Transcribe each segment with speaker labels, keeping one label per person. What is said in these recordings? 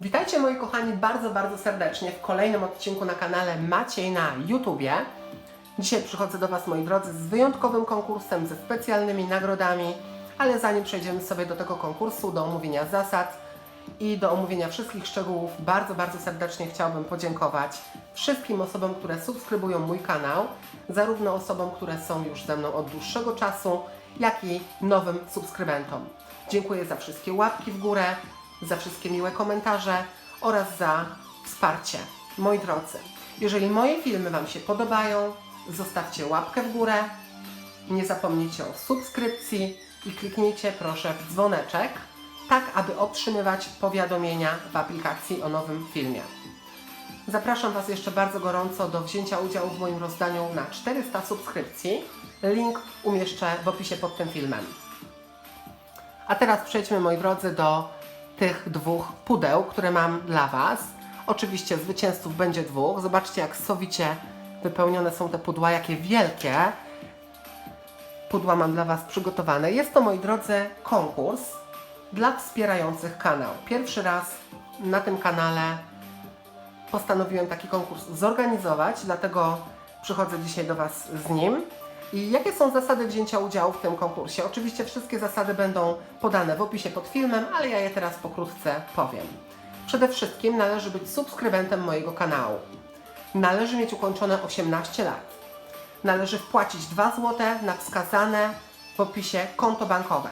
Speaker 1: Witajcie moi kochani bardzo, bardzo serdecznie w kolejnym odcinku na kanale Maciej na YouTubie. Dzisiaj przychodzę do Was moi drodzy z wyjątkowym konkursem, ze specjalnymi nagrodami, ale zanim przejdziemy sobie do tego konkursu, do omówienia zasad i do omówienia wszystkich szczegółów, bardzo, bardzo serdecznie chciałbym podziękować wszystkim osobom, które subskrybują mój kanał, zarówno osobom, które są już ze mną od dłuższego czasu, jak i nowym subskrybentom. Dziękuję za wszystkie łapki w górę, za wszystkie miłe komentarze oraz za wsparcie. Moi drodzy, jeżeli moje filmy Wam się podobają, zostawcie łapkę w górę, nie zapomnijcie o subskrypcji i kliknijcie proszę w dzwoneczek, tak aby otrzymywać powiadomienia w aplikacji o nowym filmie. Zapraszam Was jeszcze bardzo gorąco do wzięcia udziału w moim rozdaniu na 400 subskrypcji. Link umieszczę w opisie pod tym filmem. A teraz przejdźmy, moi drodzy, do tych dwóch pudeł, które mam dla Was. Oczywiście zwycięzców będzie dwóch. Zobaczcie, jak sowicie wypełnione są te pudła, jakie wielkie pudła mam dla Was przygotowane. Jest to, moi drodzy, konkurs dla wspierających kanał. Pierwszy raz na tym kanale postanowiłem taki konkurs zorganizować, dlatego przychodzę dzisiaj do Was z nim. I jakie są zasady wzięcia udziału w tym konkursie? Oczywiście wszystkie zasady będą podane w opisie pod filmem, ale ja je teraz pokrótce powiem. Przede wszystkim należy być subskrybentem mojego kanału. Należy mieć ukończone 18 lat. Należy wpłacić 2 zł na wskazane w opisie konto bankowe.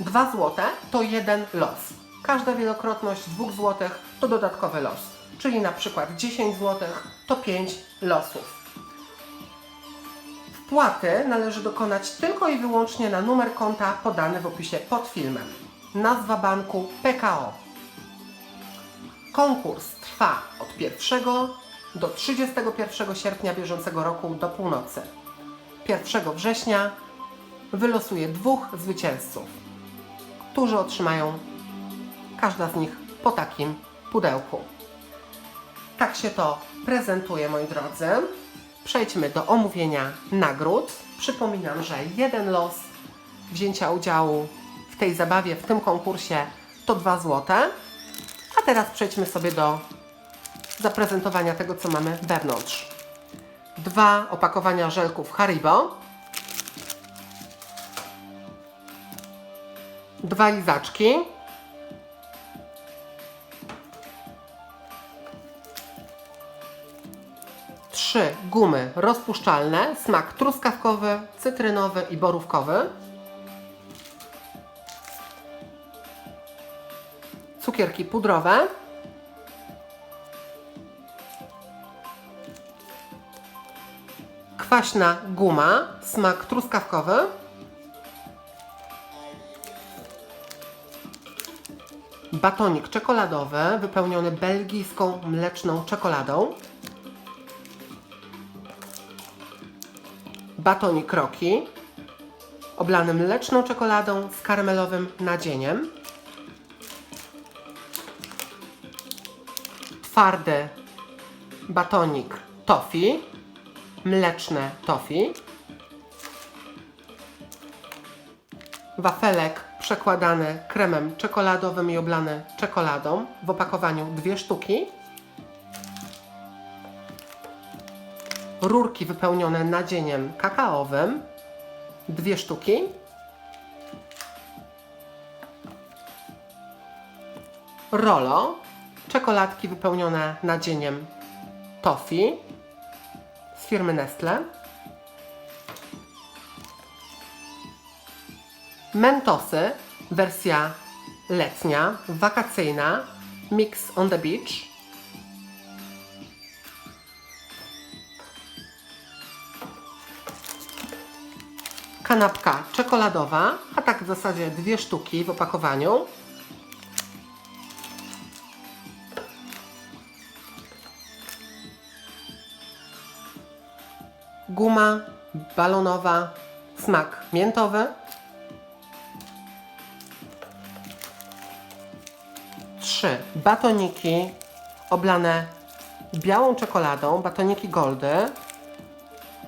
Speaker 1: 2 zł to jeden los. Każda wielokrotność 2 zł to dodatkowy los. Czyli na przykład 10 zł to 5 losów. Wpłaty należy dokonać tylko i wyłącznie na numer konta podany w opisie pod filmem. Nazwa banku PKO. Konkurs trwa od 1 do 31 sierpnia bieżącego roku do północy. 1 września wylosuję dwóch zwycięzców, którzy otrzymają każda z nich po takim pudełku. Tak się to prezentuje, moi drodzy. Przejdźmy do omówienia nagród. Przypominam, że jeden los wzięcia udziału w tej zabawie, w tym konkursie to 2 zł. A teraz przejdźmy sobie do zaprezentowania tego, co mamy wewnątrz. Dwa opakowania żelków Haribo. Dwa lizaczki. Gumy rozpuszczalne, smak truskawkowy, cytrynowy i borówkowy. Cukierki pudrowe. Kwaśna guma, smak truskawkowy. Batonik czekoladowy wypełniony belgijską mleczną czekoladą. Batonik Rocky oblany mleczną czekoladą z karmelowym nadzieniem. Twardy batonik toffee, mleczne toffee. Wafelek przekładany kremem czekoladowym i oblany czekoladą w opakowaniu dwie sztuki. Rurki wypełnione nadzieniem kakaowym dwie sztuki. Rolo czekoladki wypełnione nadzieniem toffee z firmy Nestle. Mentosy, wersja letnia, wakacyjna, mix on the beach. Kanapka czekoladowa, a tak w zasadzie dwie sztuki w opakowaniu. Guma balonowa, smak miętowy. Trzy batoniki oblane białą czekoladą, batoniki Goldy,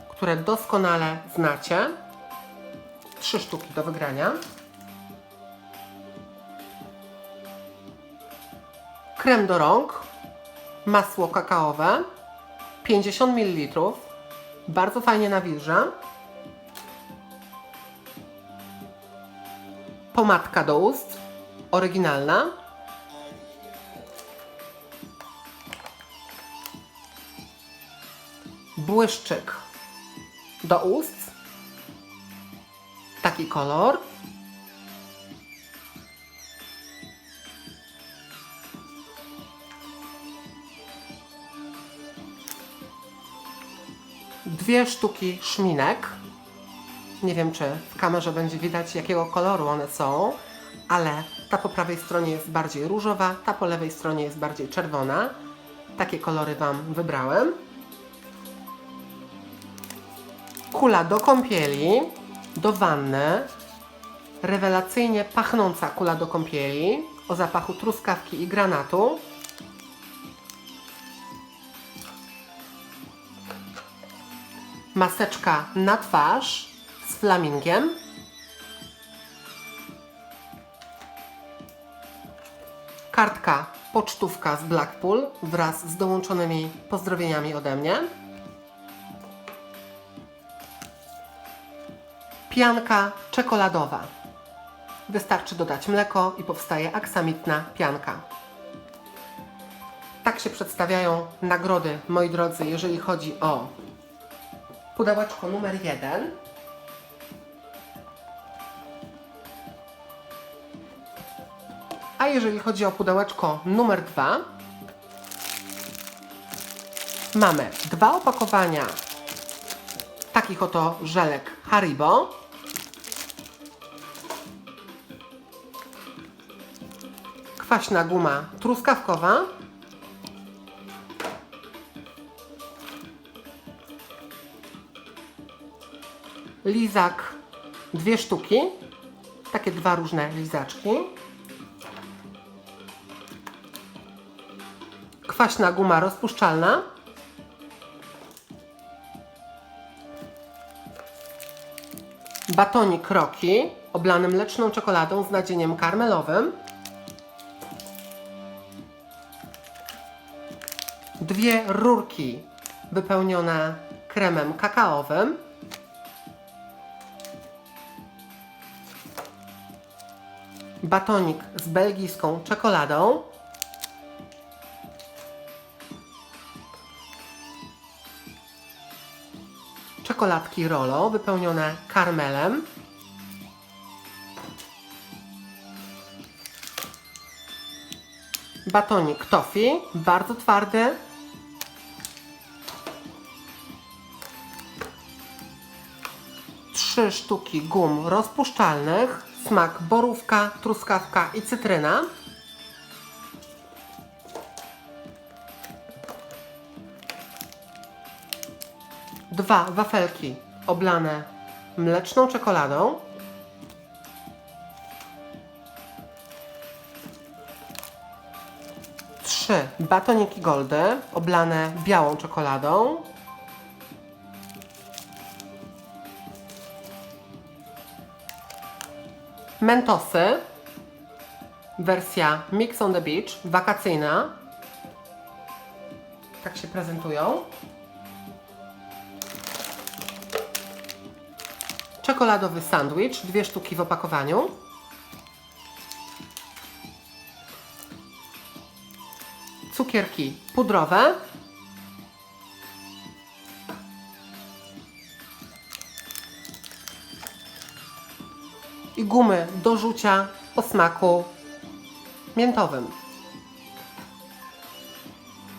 Speaker 1: które doskonale znacie. Trzy sztuki do wygrania. krem do rąk, masło kakaowe, 50 ml, bardzo fajnie nawilża. Pomadka do ust, oryginalna. Błyszczyk do ust. Taki kolor. Dwie sztuki szminek. Nie wiem, czy w kamerze będzie widać, jakiego koloru one są, ale ta po prawej stronie jest bardziej różowa, ta po lewej stronie jest bardziej czerwona. Takie kolory Wam wybrałem. Kula do kąpieli, do wanny. Rewelacyjnie pachnąca kula do kąpieli o zapachu truskawki i granatu. Maseczka na twarz z flamingiem. Kartka pocztówka z Blackpool wraz z dołączonymi pozdrowieniami ode mnie. Pianka czekoladowa. Wystarczy dodać mleko i powstaje aksamitna pianka. Tak się przedstawiają nagrody, moi drodzy, jeżeli chodzi o pudełeczko numer jeden. A jeżeli chodzi o pudełeczko numer dwa, mamy dwa opakowania takich oto żelek Haribo. Kwaśna guma truskawkowa. Lizak dwie sztuki. Takie dwa różne lizaczki. Kwaśna guma rozpuszczalna. Batonik Rocky oblany mleczną czekoladą z nadzieniem karmelowym. Dwie rurki wypełnione kremem kakaowym. Batonik z belgijską czekoladą. Czekoladki Rolo wypełnione karmelem. Batonik toffee, bardzo twardy. Trzy sztuki gum rozpuszczalnych. Smak borówka, truskawka i cytryna. Dwa wafelki oblane mleczną czekoladą. Trzy batoniki goldy oblane białą czekoladą. Mentosy. Wersja Mix on the Beach, wakacyjna. Tak się prezentują. Czekoladowy sandwich, dwie sztuki w opakowaniu. Cukierki pudrowe. I gumy do rzucia o smaku miętowym.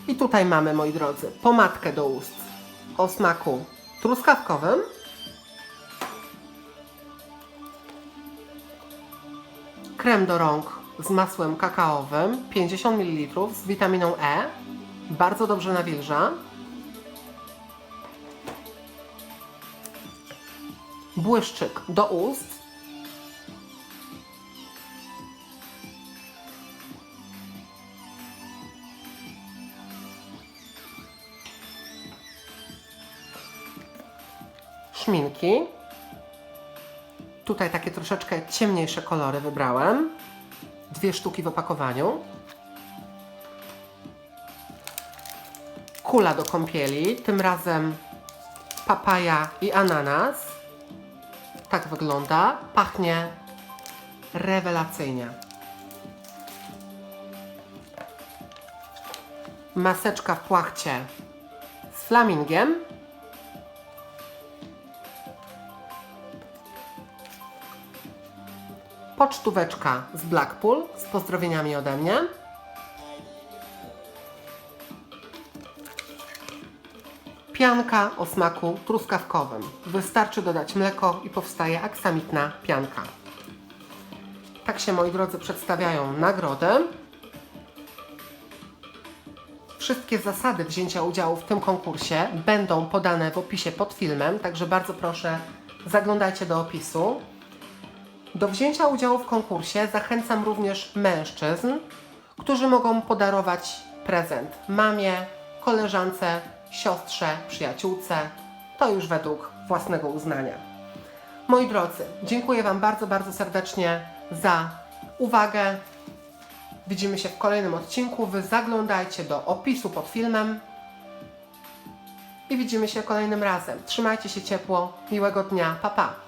Speaker 1: I tutaj mamy, moi drodzy, pomadkę do ust o smaku truskawkowym. krem do rąk z masłem kakaowym 50 ml z witaminą E. Bardzo dobrze nawilża. Błyszczyk do ust. Troszeczkę ciemniejsze kolory wybrałem. Dwie sztuki w opakowaniu. kula do kąpieli, tym razem papaja i ananas. Tak wygląda. Pachnie rewelacyjnie. Maseczka w płachcie z flamingiem. Pocztóweczka z Blackpool z pozdrowieniami ode mnie. Pianka o smaku truskawkowym. Wystarczy dodać mleko i powstaje aksamitna pianka. Tak się, moi drodzy, przedstawiają nagrody. Wszystkie zasady wzięcia udziału w tym konkursie będą podane w opisie pod filmem, także bardzo proszę zaglądajcie do opisu. Do wzięcia udziału w konkursie zachęcam również mężczyzn, którzy mogą podarować prezent mamie, koleżance, siostrze, przyjaciółce. To już według własnego uznania. Moi drodzy, dziękuję Wam bardzo, bardzo serdecznie za uwagę. Widzimy się w kolejnym odcinku. Wy zaglądajcie do opisu pod filmem. I widzimy się kolejnym razem. Trzymajcie się ciepło. Miłego dnia. Pa, pa.